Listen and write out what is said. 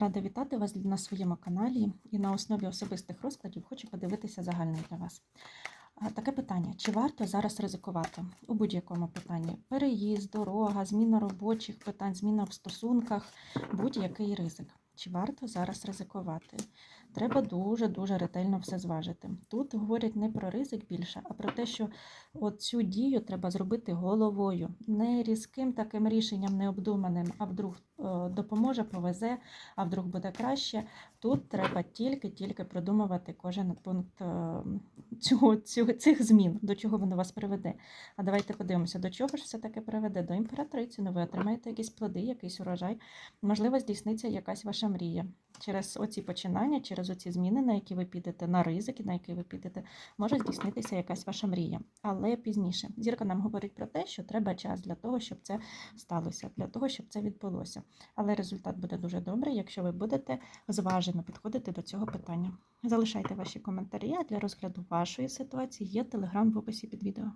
Рада вітати вас на своєму каналі і на основі особистих розкладів хочу подивитися загальний для вас. Таке питання: чи варто зараз ризикувати у будь-якому питанні? Переїзд, дорога, зміна робочих питань, зміна в стосунках, будь-який ризик. Чи варто зараз ризикувати? Треба дуже-дуже ретельно все зважити. Тут говорять не про ризик більше, а про те, що цю дію треба зробити головою, не різким таким рішенням необдуманим, а вдруг е, допоможе, повезе, а вдруг буде краще. Тут треба тільки-тільки продумувати кожен пункт е, цього, цього, цих змін, до чого воно вас приведе. А давайте подивимося, до чого ж все таки приведе? До імператриці. Ну, ви отримаєте якісь плоди, якийсь урожай. Можливо, здійсниться якась ваша мрія. Через оці починання, через оці зміни, на які ви підете, на ризики, на які ви підете, може здійснитися якась ваша мрія. Але пізніше зірка нам говорить про те, що треба час для того, щоб це сталося, для того, щоб це відбулося. Але результат буде дуже добрий, якщо ви будете зважено підходити до цього питання. Залишайте ваші коментарі а для розгляду вашої ситуації. Є телеграм в описі під відео.